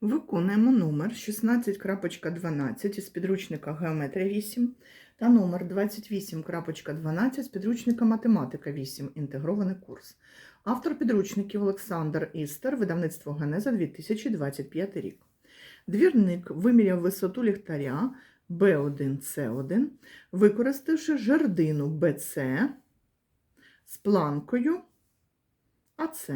Виконуємо номер 16.12 із підручника Геометрія 8 та номер 28.12 з підручника Математика 8. Інтегрований курс. Автор підручників Олександр Істер, видавництво Генеза 2025 рік. Двірник виміряв висоту ліхтаря B1C1, використавши жердину BC з планкою АЦ.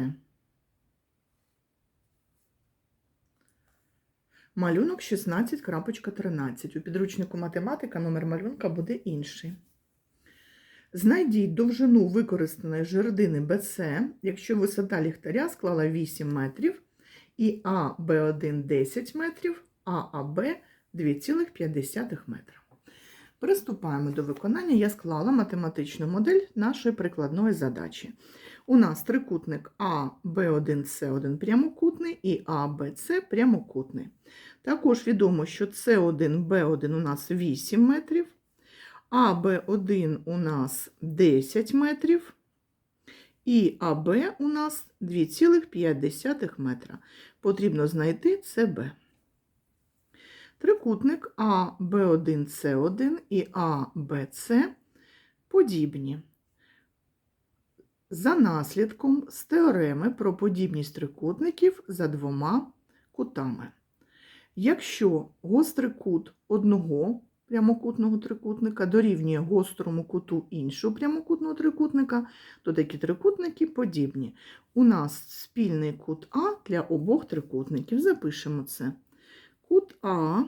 Малюнок 16.13. У підручнику математика номер малюнка буде інший. Знайдіть довжину використаної жердини BC, якщо висота ліхтаря склала 8 метрів, і АБ1 10 метрів, а АБ 2,5 метра. Приступаємо до виконання. Я склала математичну модель нашої прикладної задачі. У нас трикутник А, Б1, С1 прямокутний і А, прямокутний. Також відомо, що С1, Б1 у нас 8 метрів, А, Б1 у нас 10 метрів, і АБ у нас 2,5 метра. Потрібно знайти СБ. Трикутник А, Б1, С1 і А, подібні. За наслідком з теореми про подібність трикутників за двома кутами. Якщо гострий кут одного прямокутного трикутника дорівнює гострому куту іншого прямокутного трикутника, то такі трикутники подібні. У нас спільний кут А для обох трикутників. Запишемо це. Кут А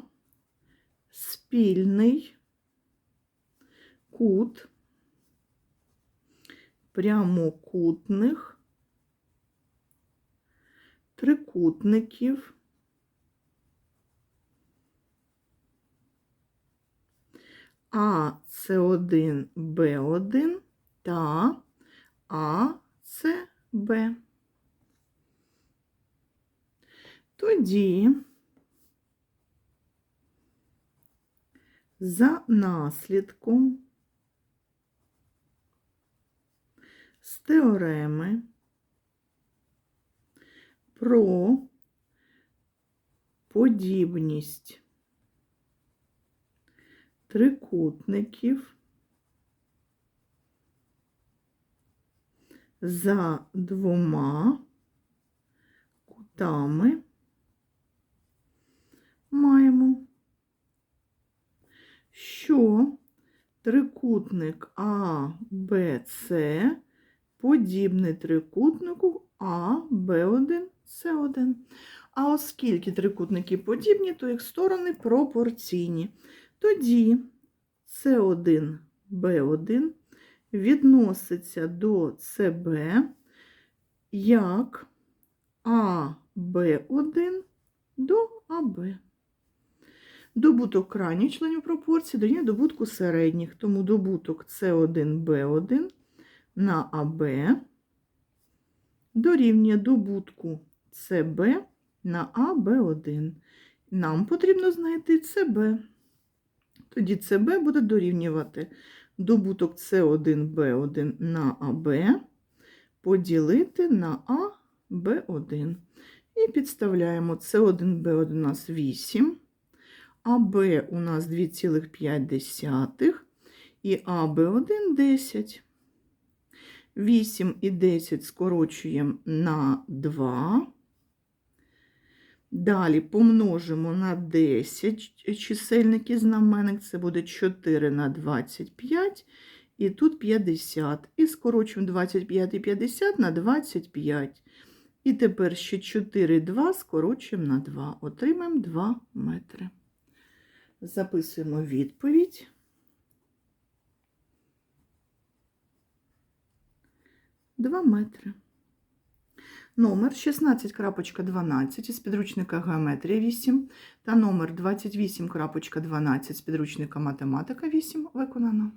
спільний кут прямокутних трикутників АС1, Б1 та АСБ. Тоді за наслідком з теореми про подібність трикутників за двома кутами маємо, що трикутник А, Б, С подібний трикутнику А, Б1, С1. А оскільки трикутники подібні, то їх сторони пропорційні. Тоді С1, Б1 відноситься до СБ як АБ1 до АБ. Добуток крайніх членів пропорції дорівнює добутку середніх, тому добуток С1, Б1 на АБ дорівнює добутку СБ на АБ1. Нам потрібно знайти СБ. Тоді СБ буде дорівнювати добуток С1Б1 на АБ поділити на АБ1. І підставляємо С1Б1 у нас 8, АБ у нас 2,5 і АБ1 10. 8 і 10 скорочуємо на 2. Далі помножимо на 10 чисельник і знаменник, це буде 4 на 25, і тут 50. І скорочуємо 25 і 50 на 25. І тепер ще 4 2 скорочуємо на 2. Отримаємо 2 метри. Записуємо відповідь. Два метри. Номер 16.12 із підручника Геометрія 8 та номер 28.12 з підручника Математика 8 виконано.